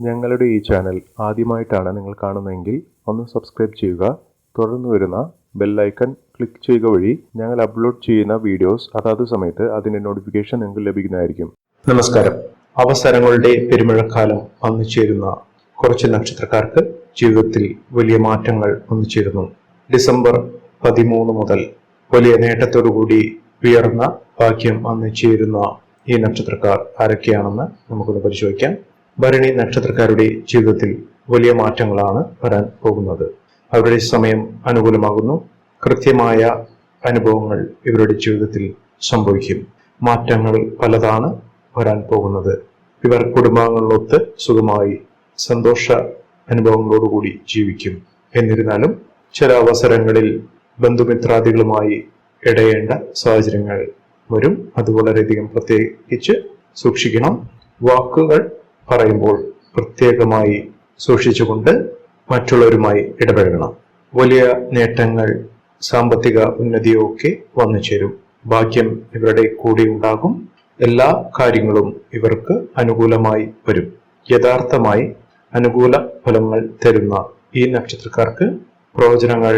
ഞങ്ങളുടെ ഈ ചാനൽ ആദ്യമായിട്ടാണ് നിങ്ങൾ കാണുന്നതെങ്കിൽ ഒന്ന് സബ്സ്ക്രൈബ് ചെയ്യുക. തുടർന്ന് വരുന്ന ബെല്ലൈക്കൺ ക്ലിക്ക് ചെയ്യുക വഴി ഞങ്ങൾ അപ്ലോഡ് ചെയ്യുന്ന വീഡിയോസ് അതാത് സമയത്ത് അതിന്റെ നോട്ടിഫിക്കേഷൻ നിങ്ങൾക്ക് ലഭിക്കുന്നതായിരിക്കും. നമസ്കാരം. അവസരങ്ങളുടെ പെരുമഴക്കാലം വന്നു ചേരുന്ന കുറച്ച് നക്ഷത്രക്കാർക്ക് ജീവിതത്തിൽ വലിയ മാറ്റങ്ങൾ വന്നു ചേരുന്നു. ഡിസംബർ പതിമൂന്ന് മുതൽ വലിയ നേട്ടത്തോടുകൂടി ഉയർന്ന ഭാഗ്യം വന്നു ചേരുന്ന ഈ നക്ഷത്രക്കാർ ആരൊക്കെയാണെന്ന് നമുക്കൊന്ന് പരിശോധിക്കാം. ഭരണി നക്ഷത്രക്കാരുടെ ജീവിതത്തിൽ വലിയ മാറ്റങ്ങളാണ് വരാൻ പോകുന്നത്. അവരുടെ സമയം അനുകൂലമാകുന്നു. കൃത്യമായ അനുഭവങ്ങൾ ഇവരുടെ ജീവിതത്തിൽ സംഭവിക്കും. മാറ്റങ്ങൾ പലതാണ് വരാൻ പോകുന്നത്. ഇവർ കുടുംബാംഗങ്ങളൊത്ത് സുഖമായി സന്തോഷ അനുഭവങ്ങളോടുകൂടി ജീവിക്കും. എന്നിരുന്നാലും ചില അവസരങ്ങളിൽ ബന്ധുമിത്രാദികളുമായി ഇടയേണ്ട സാഹചര്യങ്ങൾ വരും. അത് വളരെയധികം പ്രത്യേകിച്ച് സൂക്ഷിക്കണം. വാക്കുകൾ പറയുമ്പോൾ പ്രത്യേകമായി സൂക്ഷിച്ചുകൊണ്ട് മറ്റുള്ളവരുമായി ഇടപഴകണം. വലിയ നേട്ടങ്ങൾ സാമ്പത്തിക ഉന്നതിയോ ഒക്കെ വന്നു ചേരും. ഭാഗ്യം ഇവരുടെ കൂടെ ഉണ്ടാകും. എല്ലാ കാര്യങ്ങളും ഇവർക്ക് അനുകൂലമായി വരും. യഥാർത്ഥമായി അനുകൂല ഫലങ്ങൾ തരുന്ന ഈ നക്ഷത്രക്കാർക്ക് പ്രവചനങ്ങൾ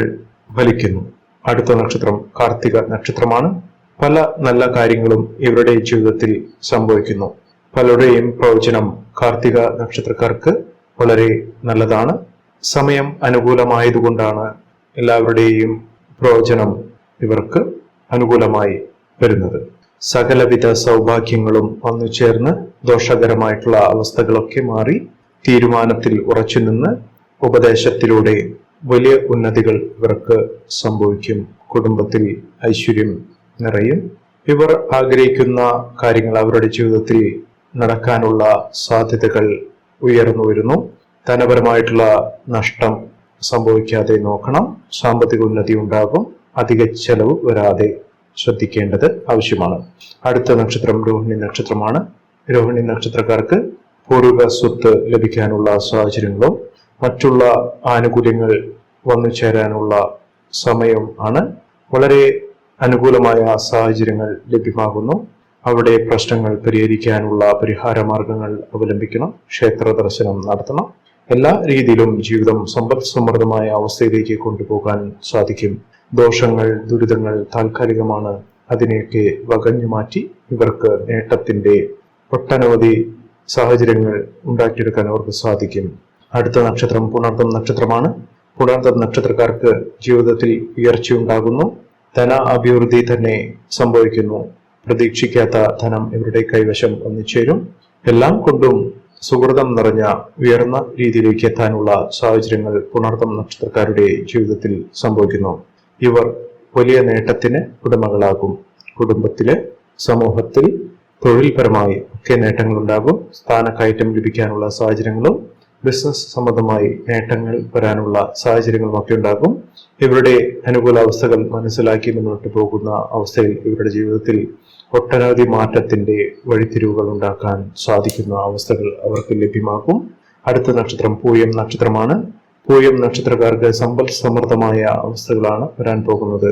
ഫലിക്കുന്നു. അടുത്ത നക്ഷത്രം കാർത്തിക നക്ഷത്രമാണ്. പല നല്ല കാര്യങ്ങളും ഇവരുടെ ജീവിതത്തിൽ സംഭവിക്കുന്നു. പലരുടെയും പ്രവചനം കാർത്തിക നക്ഷത്രക്കാർക്ക് വളരെ നല്ലതാണ്. സമയം അനുകൂലമായതുകൊണ്ടാണ് എല്ലാവരുടെയും പ്രവചനം ഇവർക്ക് അനുകൂലമായി വരുന്നത്. സകലവിധ സൗഭാഗ്യങ്ങളും വന്നു ചേർന്ന് ദോഷകരമായിട്ടുള്ള അവസ്ഥകളൊക്കെ മാറി തീരുമാനത്തിൽ ഉറച്ചുനിന്ന് ഉപദേശത്തിലൂടെ വലിയ ഉന്നതികൾ ഇവർക്ക് സംഭവിക്കും. കുടുംബത്തിൽ ഐശ്വര്യം നിറയും. ഇവർ ആഗ്രഹിക്കുന്ന കാര്യങ്ങൾ അവരുടെ ജീവിതത്തിൽ നടക്കാനുള്ള സാധ്യതകൾ ഉയർന്നു വരുന്നു. ധനപരമായിട്ടുള്ള നഷ്ടം സംഭവിക്കാതെ നോക്കണം. സാമ്പത്തിക ഉന്നതി ഉണ്ടാകും. അധിക ചെലവ് വരാതെ ശ്രദ്ധിക്കേണ്ടത് ആവശ്യമാണ്. അടുത്ത നക്ഷത്രം രോഹിണി നക്ഷത്രമാണ്. രോഹിണി നക്ഷത്രക്കാർക്ക് പൂർവിക സ്വത്ത് ലഭിക്കാനുള്ള സാഹചര്യങ്ങളും മറ്റുള്ള ആനുകൂല്യങ്ങൾ വന്നു ചേരാനുള്ള സമയം ആണ്. വളരെ അനുകൂലമായ സാഹചര്യങ്ങൾ ലഭ്യമാകുന്നു. അവിടെ പ്രശ്നങ്ങൾ പരിഹരിക്കാനുള്ള പരിഹാര മാർഗങ്ങൾ അവലംബിക്കണം ക്ഷേത്ര ദർശനം നടത്തണം. എല്ലാ രീതിയിലും ജീവിതം സമ്പദ് സമൃദ്ധമായ അവസ്ഥയിലേക്ക് കൊണ്ടുപോകാൻ സാധിക്കും. ദോഷങ്ങൾ ദുരിതങ്ങൾ താൽക്കാലികമാണ്. അതിനെയൊക്കെ വകഞ്ഞു മാറ്റി ഇവർക്ക് നേട്ടത്തിന്റെ ഒട്ടനവധി സാഹചര്യങ്ങൾ ഉണ്ടാക്കിയെടുക്കാൻ അവർക്ക് സാധിക്കും. അടുത്ത നക്ഷത്രം പുണർത്തം നക്ഷത്രമാണ്. പുണർത്തം നക്ഷത്രക്കാർക്ക് ജീവിതത്തിൽ ഉയർച്ചയുണ്ടാകുന്നു. ധന അഭിവൃദ്ധി തന്നെ സംഭവിക്കുന്നു. പ്രതീക്ഷിക്കാത്ത ധനം ഇവരുടെ കൈവശം ഒന്നിച്ചേരും എല്ലാം കൊണ്ടും സുഹൃതം നിറഞ്ഞ ഉയർന്ന രീതിയിലേക്ക് എത്താനുള്ള സാഹചര്യങ്ങൾ പുണർത്തം നക്ഷത്രക്കാരുടെ ജീവിതത്തിൽ സംഭവിക്കുന്നു. ഇവർ വലിയ നേട്ടത്തിന് ഉടമകളാകും. കുടുംബത്തിൽ സമൂഹത്തിൽ തൊഴിൽപരമായി ഒക്കെ നേട്ടങ്ങളുണ്ടാകും. സ്ഥാനക്കയറ്റം ലഭിക്കാനുള്ള സാഹചര്യങ്ങളും ബിസിനസ് സംബന്ധമായി നേട്ടങ്ങൾ വരാനുള്ള സാഹചര്യങ്ങളും ഒക്കെ ഉണ്ടാകും. ഇവരുടെ അനുകൂല അവസ്ഥകൾ മനസ്സിലാക്കി മുന്നോട്ട് പോകുന്ന അവസ്ഥയിൽ ഇവരുടെ ജീവിതത്തിൽ ഒട്ടനവധി മാറ്റത്തിന്റെ വഴിത്തിരിവുകൾ ഉണ്ടാക്കാൻ സാധിക്കുന്ന അവസ്ഥകൾ അവർക്ക് ലഭ്യമാകും. അടുത്ത നക്ഷത്രം പൂയം നക്ഷത്രമാണ്. പൂയം നക്ഷത്രക്കാർക്ക് സമ്പൽ സമൃദ്ധമായ അവസ്ഥകളാണ് വരാൻ പോകുന്നത്.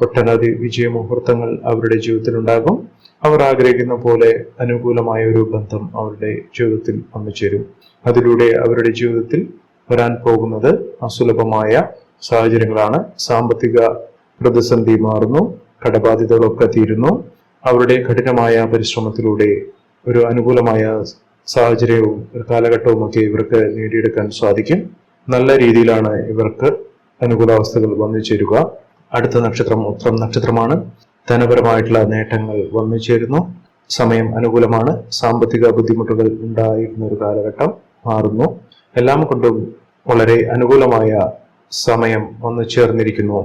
ഒട്ടനവധി വിജയമുഹൂർത്തങ്ങൾ അവരുടെ ജീവിതത്തിൽ ഉണ്ടാകും അവർ ആഗ്രഹിക്കുന്ന പോലെ അനുകൂലമായ ഒരു ബന്ധം അവരുടെ ജീവിതത്തിൽ വന്നു ചേരും. അതിലൂടെ അവരുടെ ജീവിതത്തിൽ വരാൻ പോകുന്നത് അസുലഭമായ സാഹചര്യങ്ങളാണ്. സാമ്പത്തിക പ്രതിസന്ധി മാറുന്നു. കടബാധ്യതകളൊക്കെ തീരുന്നു. അവരുടെ കഠിനമായ പരിശ്രമത്തിലൂടെ ഒരു അനുകൂലമായ സാഹചര്യവും ഒരു കാലഘട്ടവും ഒക്കെ ഇവർക്ക് നേടിയെടുക്കാൻ സാധിക്കും. നല്ല രീതിയിലാണ് ഇവർക്ക് അനുകൂലാവസ്ഥകൾ വന്നു ചേരുക. അടുത്ത നക്ഷത്രം ഉത്രം നക്ഷത്രമാണ്. ധനപരമായിട്ടുള്ള നേട്ടങ്ങൾ വന്നു ചേരുന്നു. സമയം അനുകൂലമാണ്. സാമ്പത്തിക ബുദ്ധിമുട്ടുകൾ ഉണ്ടായിരുന്ന ഒരു കാലഘട്ടം മാറുന്നു. എല്ലാം കൊണ്ടും വളരെ അനുകൂലമായ സമയം വന്നു ചേർന്നിരിക്കുന്നു.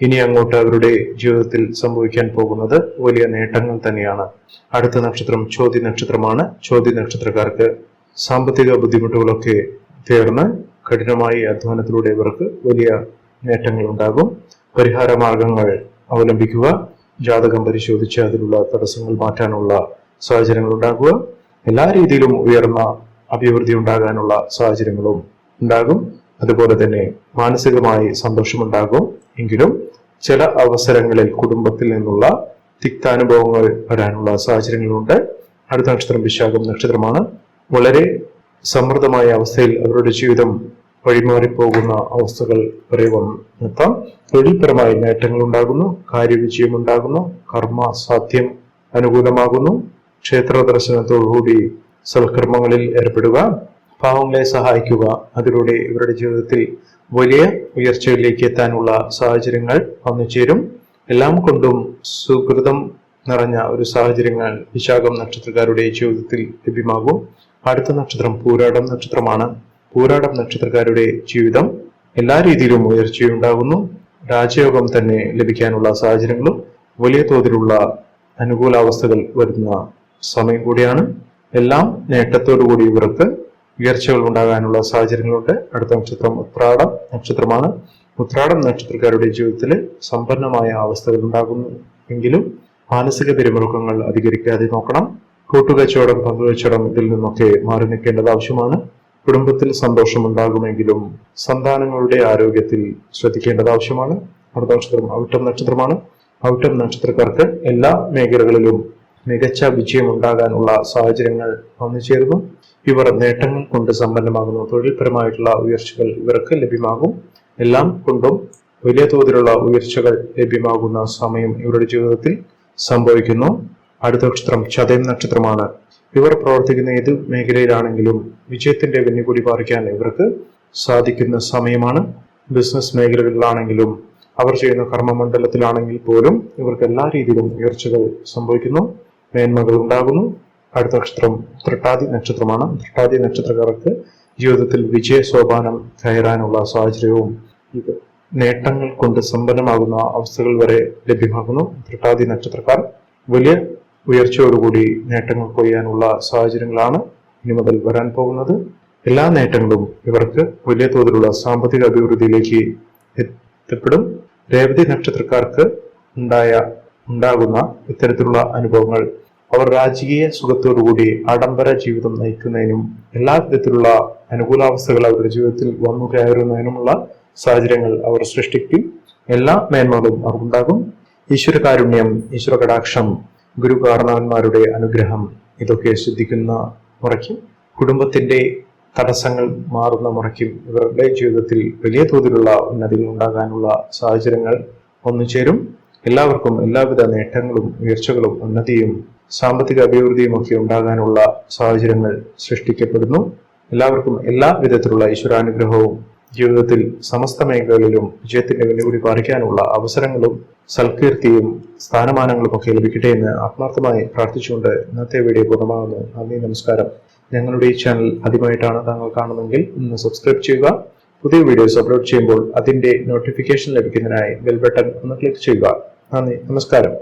ഇനി അങ്ങോട്ട് അവരുടെ ജീവിതത്തിൽ സംഭവിക്കാൻ പോകുന്നത് വലിയ നേട്ടങ്ങൾ തന്നെയാണ്. അടുത്ത നക്ഷത്രം ചോദ്യ നക്ഷത്രമാണ്. ചോദ്യ നക്ഷത്രക്കാർക്ക് സാമ്പത്തിക ബുദ്ധിമുട്ടുകളൊക്കെ തീർന്ന് കഠിനമായി അധ്വാനത്തിലൂടെ ഇവർക്ക് വലിയ നേട്ടങ്ങൾ ഉണ്ടാകും പരിഹാര മാർഗങ്ങൾ അവലംബിക്കുക ജാതകം പരിശോധിച്ച് അതിലുള്ള തടസ്സങ്ങൾ മാറ്റാനുള്ള സാഹചര്യങ്ങൾ ഉണ്ടാകുക എല്ലാ രീതിയിലും ഉയർന്ന അഭിവൃദ്ധി ഉണ്ടാകാനുള്ള സാഹചര്യങ്ങളും ഉണ്ടാകും. അതുപോലെ തന്നെ മാനസികമായി സന്തോഷമുണ്ടാകും. എങ്കിലും ചില അവസരങ്ങളിൽ കുടുംബത്തിൽ നിന്നുള്ള തിക്താനുഭവങ്ങൾ വരാനുള്ള സാഹചര്യങ്ങളുണ്ട്. അടുത്ത നക്ഷത്രം വിശാഖം നക്ഷത്രമാണ്. വളരെ സമൃദ്ധമായ അവസ്ഥയിൽ അവരുടെ ജീവിതം വഴിമാറിപ്പോകുന്ന അവസ്ഥകൾ വരെ വന്നെത്താം തൊഴിൽപരമായ നേട്ടങ്ങൾ ഉണ്ടാകുന്നു കാര്യവിജയം ഉണ്ടാകുന്നു കർമ്മ സാധ്യം അനുകൂലമാകുന്നു. ക്ഷേത്ര ദർശനത്തോടുകൂടി സൽക്കർമ്മങ്ങളിൽ ഏർപ്പെടുക പാവങ്ങളെ സഹായിക്കുക അതിലൂടെ ഇവരുടെ ജീവിതത്തിൽ വലിയ ഉയർച്ചയിലേക്ക് എത്താനുള്ള സാഹചര്യങ്ങൾ വന്നുചേരും എല്ലാം കൊണ്ടും സുഹൃതം നിറഞ്ഞ ഒരു സാഹചര്യങ്ങൾ വിശാഖം നക്ഷത്രക്കാരുടെ ജീവിതത്തിൽ ലഭ്യമാകും. അടുത്ത നക്ഷത്രം പൂരാടം നക്ഷത്രമാണ്. പൂരാടം നക്ഷത്രക്കാരുടെ ജീവിതം എല്ലാ രീതിയിലും ഉയർച്ചയുണ്ടാകുന്നു. രാജയോഗം തന്നെ ലഭിക്കാനുള്ള സാഹചര്യങ്ങളും വലിയ തോതിലുള്ള അനുകൂലാവസ്ഥകൾ വരുന്ന സമയം കൂടിയാണ്. എല്ലാം നേട്ടത്തോടു കൂടി ഇവർക്ക് ഉയർച്ചകൾ ഉണ്ടാകാനുള്ള സാഹചര്യങ്ങളുണ്ട്. അടുത്ത നക്ഷത്രം ഉത്രാടം. നക്ഷത്രമാണ്. ഉത്രാടം നക്ഷത്രക്കാരുടെ ജീവിതത്തിൽ സമ്പന്നമായ അവസ്ഥകൾ ഉണ്ടാകുന്നു. എങ്കിലും മാനസിക പിരിമുറുക്കങ്ങൾ അധികരിക്കാതെ നോക്കണം. കൂട്ടുകച്ചവടം പങ്കുകച്ചവടം ഇതിൽ നിന്നൊക്കെ മാറി നിൽക്കേണ്ടത് ആവശ്യമാണ്. കുടുംബത്തിൽ സന്തോഷം ഉണ്ടാകുമെങ്കിലും സന്താനങ്ങളുടെ ആരോഗ്യത്തിൽ ശ്രദ്ധിക്കേണ്ടത് ആവശ്യമാണ്. അടുത്ത നക്ഷത്രം ഔട്ടം നക്ഷത്രമാണ്. ഔട്ടം നക്ഷത്രക്കാർക്ക് എല്ലാ മേഖലകളിലും മികച്ച വിജയം ഉണ്ടാകാനുള്ള സാഹചര്യങ്ങൾ വന്നു ചേരുന്നു. ഇവർ നേട്ടങ്ങൾ കൊണ്ട് സമ്പന്നമാകുന്നു. തൊഴിൽപരമായിട്ടുള്ള ഉയർച്ചകൾ ഇവർക്ക് ലഭ്യമാകും. എല്ലാം കൊണ്ടും വലിയ തോതിലുള്ള ഉയർച്ചകൾ ലഭ്യമാകുന്ന സമയം ഇവരുടെ ജീവിതത്തിൽ സംഭവിക്കുന്നു. അടുത്ത നക്ഷത്രം ചതയം നക്ഷത്രമാണ്. ഇവർ പ്രവർത്തിക്കുന്ന ഏത് മേഖലയിലാണെങ്കിലും വിജയത്തിന്റെ വെന്നുകൂടി പാറിക്കാൻ ഇവർക്ക് സാധിക്കുന്ന സമയമാണ്. ബിസിനസ് മേഖലകളിലാണെങ്കിലും അവർ ചെയ്യുന്ന കർമ്മമണ്ഡലത്തിലാണെങ്കിൽ പോലും ഇവർക്ക് എല്ലാ രീതിയിലും ഉയർച്ചകൾ സംഭവിക്കുന്നു. മേന്മകൾ ഉണ്ടാകുന്നു അടുത്ത നക്ഷത്രം തൃട്ടാതി നക്ഷത്രമാണ്. തൃട്ടാതി നക്ഷത്രക്കാർക്ക് ജീവിതത്തിൽ വിജയ സോപാനം കയറാനുള്ള സാഹചര്യവും ഇത് നേട്ടങ്ങൾ കൊണ്ട് സമ്പന്നമാകുന്ന അവസ്ഥകൾ വരെ ലഭ്യമാകുന്നു. തൃട്ടാതി നക്ഷത്രക്കാർ വലിയ ഉയർച്ചയോടുകൂടി നേട്ടങ്ങൾ കൊയ്യാനുള്ള സാഹചര്യങ്ങളാണ് ഇനി മുതൽ വരാൻ പോകുന്നത്. എല്ലാ നേട്ടങ്ങളും ഇവർക്ക് വലിയ തോതിലുള്ള സാമ്പത്തിക അഭിവൃദ്ധിയിലേക്ക് എത്തപ്പെടും. രേവതി നക്ഷത്രക്കാർക്ക് ഉണ്ടായ ഉണ്ടാകുന്ന ഇത്തരത്തിലുള്ള അനുഭവങ്ങൾ. അവർ രാജകീയ സുഖത്തോടുകൂടി ആഡംബര ജീവിതം നയിക്കുന്നതിനും എല്ലാ വിധത്തിലുള്ള അനുകൂലാവസ്ഥകൾ അവരുടെ ജീവിതത്തിൽ വന്നു കയറുന്നതിനുമുള്ള സാഹചര്യങ്ങൾ അവർ സൃഷ്ടിക്കും. എല്ലാ മേന്മകളും അവർക്കുണ്ടാകും. ഈശ്വര കാരുണ്യം ഈശ്വര കടാക്ഷം ഗുരു കാരണവന്മാരുടെ അനുഗ്രഹം ഇതൊക്കെ ശ്രദ്ധിക്കുന്ന മുറയ്ക്കും കുടുംബത്തിന്റെ തടസ്സങ്ങൾ മാറുന്ന മുറയ്ക്കും ഇവരുടെ ജീവിതത്തിൽ വലിയ തോതിലുള്ള ഉന്നതികൾ ഉണ്ടാകാനുള്ള സാഹചര്യങ്ങൾ ഒന്നുചേരും എല്ലാവർക്കും എല്ലാവിധ നേട്ടങ്ങളും ഉയർച്ചകളും ഉന്നതിയും സാമ്പത്തിക അഭിവൃദ്ധിയും ഒക്കെ ഉണ്ടാകാനുള്ള സാഹചര്യങ്ങൾ സൃഷ്ടിക്കപ്പെടുന്നു. എല്ലാവർക്കും എല്ലാ വിധത്തിലുള്ള ഈശ്വരാനുഗ്രഹവും ജീവിതത്തിൽ സമസ്ത മേഖലകളിലും വിജയത്തിന്റെ വെല്ലുവിളി പാലിക്കാനുള്ള അവസരങ്ങളും സൽകീർത്തിയും സ്ഥാനമാനങ്ങളും ഒക്കെ ലഭിക്കട്ടെ എന്ന് ആത്മാർത്ഥമായി പ്രാർത്ഥിച്ചുകൊണ്ട് ഇന്നത്തെ വീഡിയോ പൂർണമാകുന്നു. നന്ദി നമസ്കാരം. ഞങ്ങളുടെ ഈ ചാനൽ ആദ്യമായിട്ടാണ് താങ്കൾ കാണുന്നതെങ്കിൽ ഒന്ന് സബ്സ്ക്രൈബ് ചെയ്യുക. പുതിയ വീഡിയോസ് അപ്ലോഡ് ചെയ്യുമ്പോൾ അതിന്റെ നോട്ടിഫിക്കേഷൻ ലഭിക്കുന്നതിനായി ബെൽ ബട്ടൺ ഒന്ന് ക്ലിക്ക് ചെയ്യുക. നന്ദി. നമസ്കാരം.